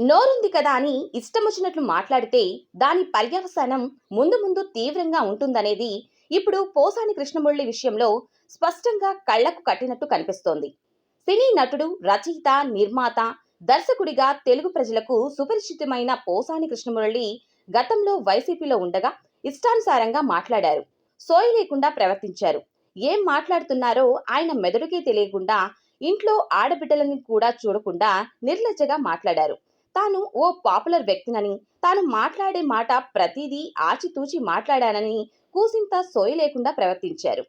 నోరుంది కదా అని ఇష్టం వచ్చినట్లు మాట్లాడితే దాని పర్యవసానం ముందు ముందు తీవ్రంగా ఉంటుందనేది ఇప్పుడు పోసాని కృష్ణమురళి విషయంలో స్పష్టంగా కళ్ళకు కట్టినట్టు కనిపిస్తోంది. సినీ నటుడు రచయిత నిర్మాత దర్శకుడిగా తెలుగు ప్రజలకు సుపరిచితమైన పోసాని కృష్ణమురళి గతంలో వైసీపీలో ఉండగా ఇష్టానుసారంగా మాట్లాడారు. సోయి లేకుండా ప్రవర్తించారు. ఏం మాట్లాడుతున్నారో ఆయన మెదడుకే తెలియకుండా ఇంట్లో ఆడబిడ్డలని కూడా చూడకుండా నిర్లజ్జగా మాట్లాడారు. తాను ఓ పాపులర్ వ్యక్తినని తాను మాట్లాడే మాట ప్రతిదీ ఆచితూచి మాట్లాడానని కూసింత సోయి లేకుండా ప్రవర్తించారు.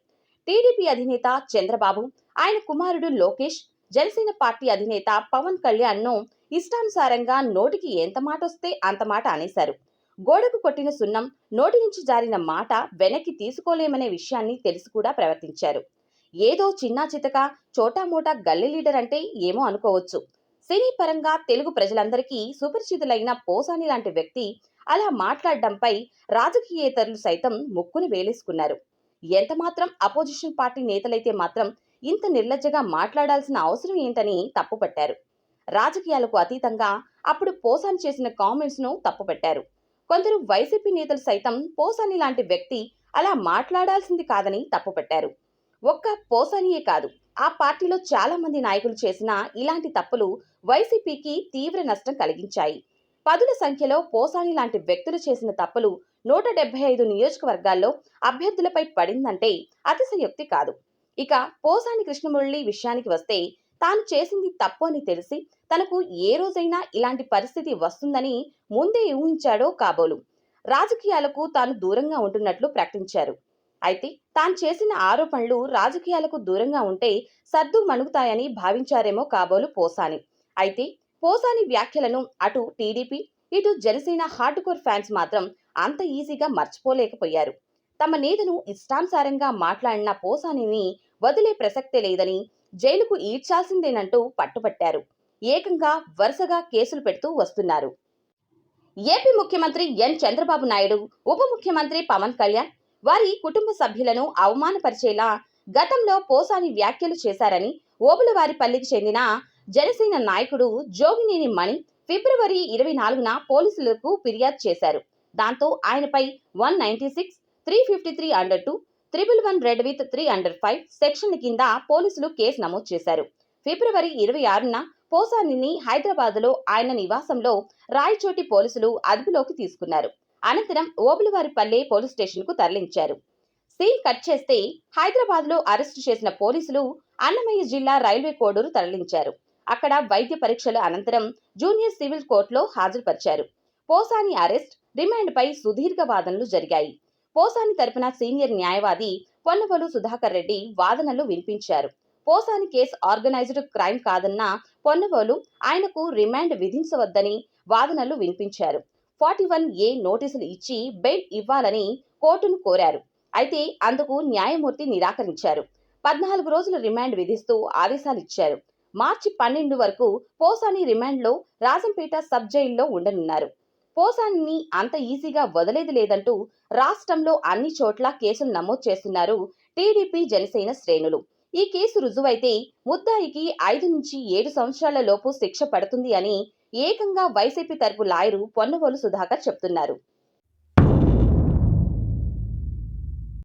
టీడీపీ అధినేత చంద్రబాబు ఆయన కుమారుడు లోకేష్ జనసేన పార్టీ అధినేత పవన్ కళ్యాణ్ను ఇష్టానుసారంగా నోటికి ఎంత మాట వస్తే అంత మాట అనేశారు. గోడకు కొట్టిన సున్నం నోటి నుంచి జారిన మాట వెనక్కి తీసుకోలేమనే విషయాన్ని తెలిసి కూడా ప్రవర్తించారు. ఏదో చిన్నా చితక చోటామోటా గల్లీ లీడర్ అంటే ఏమో అనుకోవచ్చు. సినీ పరంగా తెలుగు ప్రజలందరికీ సుపరిచితులైన పోసాని లాంటి వ్యక్తి అలా మాట్లాడడంపై రాజకీయేతరులు సైతం ముక్కును వేలేసుకున్నారు. ఎంతమాత్రం అపోజిషన్ పార్టీ నేతలైతే మాత్రం ఇంత నిర్లజ్జగా మాట్లాడాల్సిన అవసరం ఏంటని తప్పుపట్టారు. రాజకీయాలకు అతీతంగా అప్పుడు పోసాని చేసిన కామెంట్స్ను తప్పుపట్టారు. కొందరు వైసీపీ నేతలు సైతం పోసాని లాంటి వ్యక్తి అలా మాట్లాడాల్సింది కాదని తప్పుపట్టారు. ఒక్క పోసానియే కాదు. ఆ పార్టీలో చాలా మంది నాయకులు చేసిన ఇలాంటి తప్పులు వైసీపీకి తీవ్ర నష్టం కలిగించాయి. పదుల సంఖ్యలో పోసాని లాంటి వ్యక్తులు చేసిన తప్పులు నూట డెబ్బై ఐదు నియోజకవర్గాల్లో అభ్యర్థులపై పడిందంటే అతిశయోక్తి కాదు. ఇక పోసాని కృష్ణమురళి విషయానికి వస్తే తాను చేసింది తప్పు అని తెలిసి తనకు ఏ రోజైనా ఇలాంటి పరిస్థితి వస్తుందని ముందే ఊహించాడో కాబోలు. రాజకీయాలకు తాను దూరంగా ఉంటున్నట్లు ప్రకటించారు. అయితే తాను చేసిన ఆరోపణలు రాజకీయాలకు దూరంగా ఉంటే సర్దు మణుగుతాయని భావించారేమో కాబోలు పోసాని. అయితే పోసాని వ్యాఖ్యలను అటు టీడీపీ ఇటు జనసేన హార్డ్కోర్ ఫ్యాన్స్ మాత్రం అంత ఈజీగా మర్చిపోలేకపోయారు. తమ నేతను ఇష్టానుసారంగా మాట్లాడిన పోసానిని వదిలే ప్రసక్తే లేదని జైలుకు ఈడ్చాల్సిందేనంటూ పట్టుపట్టారు. ఏకంగా వరుసగా కేసులు పెడుతూ వస్తున్నారు. ఏపీ ముఖ్యమంత్రి ఎన్. చంద్రబాబు నాయుడు ఉప ముఖ్యమంత్రి పవన్ కళ్యాణ్ వారి కుటుంబ సభ్యులను అవమానపరిచేలా గతంలో పోసాని వ్యాఖ్యలు చేశారని ఓబులవారిపల్లికి చెందిన జనసేన నాయకుడు జోగినేని మణి ఫిబ్రవరి ఇరవై నాలుగున పోలీసులకు ఫిర్యాదు చేశారు. దాంతో ఆయనపై one ninety six three fifty three under two triple one read with three under five section కింద పోలీసులు కేసు నమోదు చేశారు. ఫిబ్రవరి ఇరవై ఆరున పోసానిని హైదరాబాద్లో ఆయన నివాసంలో రాయచోటి పోలీసులు అదుపులోకి తీసుకున్నారు. అనంతరం ఓబులవారిపల్లె పోలీస్ స్టేషన్కు తరలించారు. సీన్ కట్ చేస్తే హైదరాబాద్లో అరెస్టు చేసిన పోలీసులు అన్నమయ్య జిల్లా రైల్వే కోడూరు తరలించారు. అక్కడ వైద్య పరీక్షల అనంతరం జూనియర్ సివిల్ కోర్టులో హాజరుపరిచారు. పోసాని అరెస్ట్ రిమాండ్పై సుదీర్ఘ వాదనలు జరిగాయి. పోసాని తరపున సీనియర్ న్యాయవాది పొన్నవలు సుధాకర్ రెడ్డి వాదనలు వినిపించారు. పోసాని కేసు ఆర్గనైజ్డ్ క్రైమ్ కాదన్న పొన్నవోలు ఆయనకు రిమాండ్ విధించవద్దని వాదనలు వినిపించారు. ఫార్టీ వన్ ఏ నోటీసులు ఇచ్చి బెయిల్ ఇవ్వాలని కోర్టును కోరారు. అయితే అందుకు న్యాయమూర్తి నిరాకరించారు. పద్నాలుగు రోజుల రిమాండ్ విధిస్తూ ఆదేశాలు ఇచ్చారు మార్చి పన్నెండు వరకు పోసాని రిమాండ్లో రాజంపేట సబ్ జైల్లో ఉండనున్నారు. పోసానిని అంత ఈజీగా వదిలేది లేదంటూ రాష్ట్రంలో అన్ని చోట్ల కేసులు నమోదు చేస్తున్నారు టీడీపీ జనసేన శ్రేణులు. ఈ కేసు రుజువైతే ముద్దాయికి ఐదు నుంచి ఏడు సంవత్సరాల లోపు శిక్ష పడుతుంది అని ఏకంగా వైసీపీ తరపు లాయరు పొన్నవోలు సుధాకర్ చెప్తున్నారు.